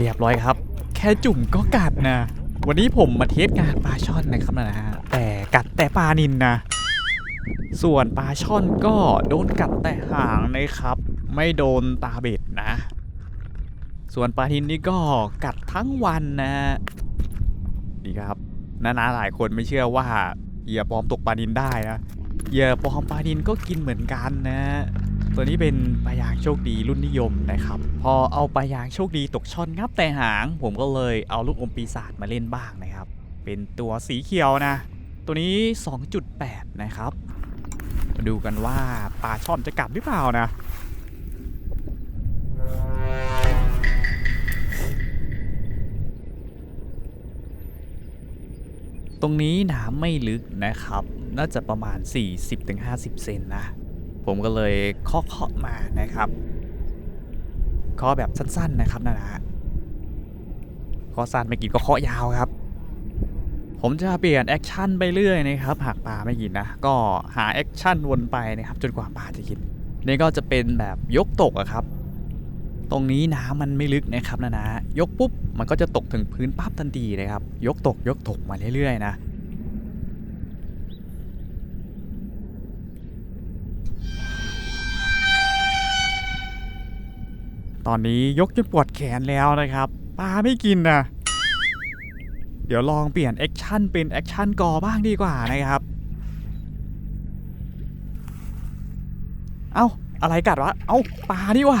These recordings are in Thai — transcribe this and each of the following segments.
รียบร้อยครับ แค่จุ่มก็กัดนะ วันนี้ผมมาเทสงานปลาช่อนนะครับนะฮะแต่กัดแต่ปลานินนะ ส่วนปลาช่อนก็โดนกัดแต่หางนะครับ ไม่โดนตาเบ็ดนะ ส่วนปลาทินนี่ก็กัดทั้งวันนะนี่ครับนานาหลายคนไม่เชื่อว่าเหยื่อปลอมตกปลานินได้นะเหยื่อปลอมปลานินก็กินเหมือนกันนะ ตัวนี้เป็นปลายางโชคดีรุ่นนิยมนะครับ พอเอาปลายางโชคดีตกช่อนงับแต่หาง ผมก็เลยเอาลูกอมปีศาจมาเล่นบ้างนะครับ เป็นตัวสีเขียวนะ ตัวนี้ 2.8 นะครับ มาดูกันว่าปลาช่อนจะกัดหรือเปล่านะตรงนี้น้ำไม่ลึกนะครับ น่าจะประมาณ 40-50 เซนนะ ผมก็เลยเคาะเคาะมานะครับเคาะแบบสั้นๆนะครับนะนะเคาะสั้นไม่กินก็เคาะยาวครับ ผมจะเปลี่ยนแอคชั่นไปเรื่อยนะครับหากปลาไม่กินนะก็หาแอคชั่นวนไปนะครับจนกว่าปลาจะกินนี่ก็จะเป็นแบบยกตกอะครับ ตรงนี้น้ำมันไม่ลึกนะครับนะนะยกปุ๊บมันก็จะตกถึงพื้นปั๊บทันทีนะครับ ยกตกยกตกมาเรื่อยๆนะ ตอนนี้ยกจนปวดแขนแล้วนะครับปลาไม่กินนะเดี๋ยวลองเปลี่ยนแอคชั่นเป็นแอคชั่นกอบ้างดีกว่านะครับ เอ้าอะไรกัดวะ เอ้าปลานี่ว่า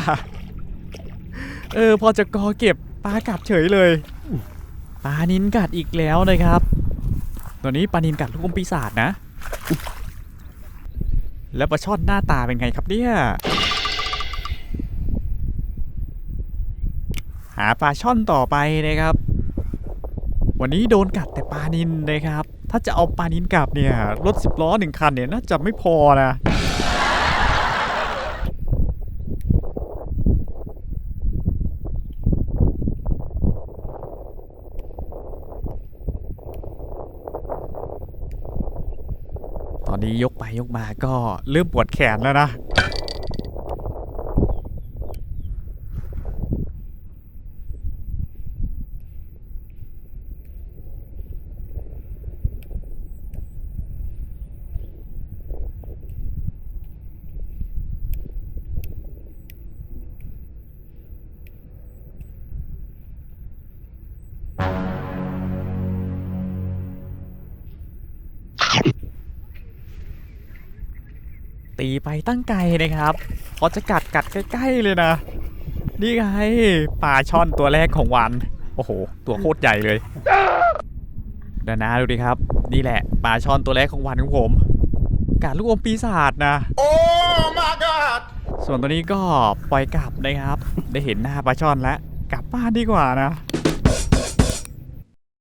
เออพอจะกอเก็บปลากัดเฉยเลย ปลานินกัดอีกแล้วนะครับ ตัวนี้ปลานินกัดลูกอมปีศาจนะ แล้วปลาช่อนหน้าตาเป็นไงครับเนี่ย หาปลาช่อนต่อไปนะครับ วันนี้โดนกัดแต่ปลานินนะครับ ถ้าจะเอาปลานินกลับเนี่ยรถสิบล้อหนึ่งคันเนี่ยน่าจะไม่พอนะตอนนี้ยกไปยกมาก็เริ่มปวดแขนแล้วนะ ตีไปตั้งไกลนะครับพอจะกัดกัดใกล้ๆเลยนะ นี่ไงปลาช่อนตัวแรกของวัน โอ้โห ตัวโคตรใหญ่เลยเดี๋ยวนะดูดิครับ นี่แหละปลาช่อนตัวแรกของวันของผม กัดลูกอมปีศาจนะ Oh my god! ส่วนตัวนี้ก็ปล่อยกลับนะครับ ได้เห็นหน้าปลาช่อนแล้ว กลับบ้านดีกว่านะ